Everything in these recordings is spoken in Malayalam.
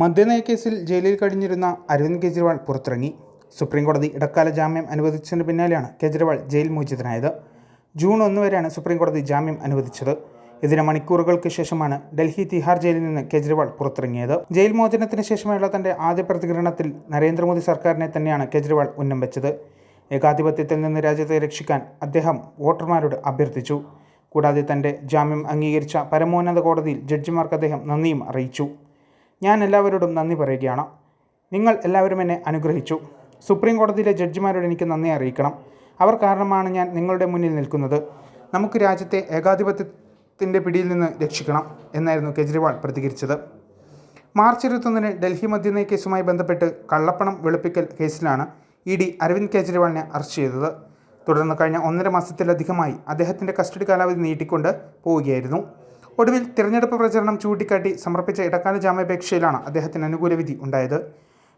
മദ്യനയ കേസിൽ ജയിലിൽ കഴിഞ്ഞിരുന്ന അരവിന്ദ് കെജ്രിവാൾ പുറത്തിറങ്ങി. സുപ്രീംകോടതി ഇടക്കാല ജാമ്യം അനുവദിച്ചതിന് പിന്നാലെയാണ് കെജ്രിവാൾ ജയിൽ മോചിതനായത്. ജൂൺ ഒന്ന് വരെയാണ് സുപ്രീംകോടതി ജാമ്യം അനുവദിച്ചത്. ഇതിന് മണിക്കൂറുകൾക്ക് ശേഷമാണ് ഡൽഹി തിഹാർ ജയിലിൽ നിന്ന് കെജ്രിവാൾ പുറത്തിറങ്ങിയത്. ജയിൽ മോചനത്തിന് ശേഷമുള്ള തന്റെ ആദ്യ പ്രതികരണത്തിൽ നരേന്ദ്രമോദി സർക്കാരിനെ തന്നെയാണ് കെജ്രിവാൾ ഉന്നം വെച്ചത്. ഏകാധിപത്യത്തിൽ നിന്ന് രാജ്യത്തെ രക്ഷിക്കാൻ അദ്ദേഹം വോട്ടർമാരോട് അഭ്യർത്ഥിച്ചു. കൂടാതെ തന്റെ ജാമ്യം അംഗീകരിച്ച പരമോന്നത കോടതിയിൽ ജഡ്ജിമാർക്ക് അദ്ദേഹം നന്ദിയും അറിയിച്ചു. ഞാൻ എല്ലാവരോടും നന്ദി പറയുകയാണ്. നിങ്ങൾ എല്ലാവരും എന്നെ അനുഗ്രഹിച്ചു. സുപ്രീം കോടതിയിലെ ജഡ്ജിമാരോട് എനിക്ക് നന്ദി അറിയിക്കണം. അവർ കാരണമാണ് ഞാൻ നിങ്ങളുടെ മുന്നിൽ നിൽക്കുന്നത്. നമുക്ക് രാജ്യത്തെ ഏകാധിപത്യത്തിന്റെ പിടിയിൽ നിന്ന് രക്ഷിക്കണം എന്നായിരുന്നു കെജ്രിവാൾ പ്രതികരിച്ചത്. മാർച്ച് ഇരുപത്തൊന്നിന് ഡൽഹി മദ്യനയ കേസുമായി ബന്ധപ്പെട്ട് കള്ളപ്പണം വെളുപ്പിക്കൽ കേസിലാണ് ഇ ഡി അരവിന്ദ് കെജ്രിവാളിനെ അറസ്റ്റ് ചെയ്തത്. തുടർന്ന് കഴിഞ്ഞ ഒന്നര മാസത്തിലധികമായി അദ്ദേഹത്തിന്റെ കസ്റ്റഡി കാലാവധി നീട്ടിക്കൊണ്ട് പോവുകയായിരുന്നു. ഒടുവിൽ തിരഞ്ഞെടുപ്പ് പ്രചരണം ചൂണ്ടിക്കാട്ടി സമർപ്പിച്ച ഇടക്കാല ജാമ്യാപേക്ഷയിലാണ് അദ്ദേഹത്തിന് അനുകൂല വിധി ഉണ്ടായത്.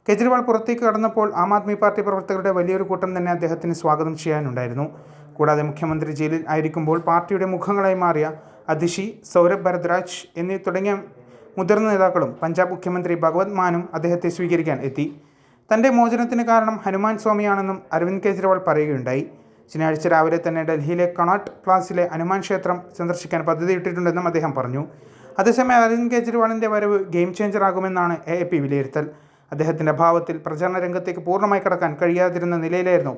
കെജ്രിവാൾ പുറത്തേക്ക് കടന്നപ്പോൾ ആം ആദ്മി പാർട്ടി പ്രവർത്തകരുടെ വലിയൊരു കൂട്ടം തന്നെ അദ്ദേഹത്തിന് സ്വാഗതം ചെയ്യാനുണ്ടായിരുന്നു. കൂടാതെ മുഖ്യമന്ത്രി ജയിലിൽ ആയിരിക്കുമ്പോൾ പാർട്ടിയുടെ മുഖങ്ങളായി മാറിയ അതിഷി സൗരഭ് ഭരദ്രാജ് എന്നീ തുടങ്ങിയ മുതിർന്ന നേതാക്കളും പഞ്ചാബ് മുഖ്യമന്ത്രി ഭഗവത് മാനും അദ്ദേഹത്തെ സ്വീകരിക്കാൻ എത്തി. തന്റെ മോചനത്തിന് കാരണം ഹനുമാൻ സ്വാമിയാണെന്നും അരവിന്ദ് കെജ്രിവാൾ പറയുകയുണ്ടായി. ശനിയാഴ്ച രാവിലെ തന്നെ ഡൽഹിയിലെ കണാട്ട് പ്ലാസിലെ ഹനുമാൻ ക്ഷേത്രം സന്ദർശിക്കാൻ പദ്ധതിയിട്ടിട്ടുണ്ടെന്നും അദ്ദേഹം പറഞ്ഞു. അതേസമയം അരവിന്ദ് കെജ്രിവാളിന്റെ വരവ് ഗെയിം ചേഞ്ചർ ആകുമെന്നാണ് എ എ പി വിലയിരുത്തൽ. അദ്ദേഹത്തിന്റെ അഭാവത്തിൽ പ്രചാരണ രംഗത്തേക്ക് പൂർണമായി കടക്കാൻ കഴിയാതിരുന്ന നിലയിലായിരുന്നു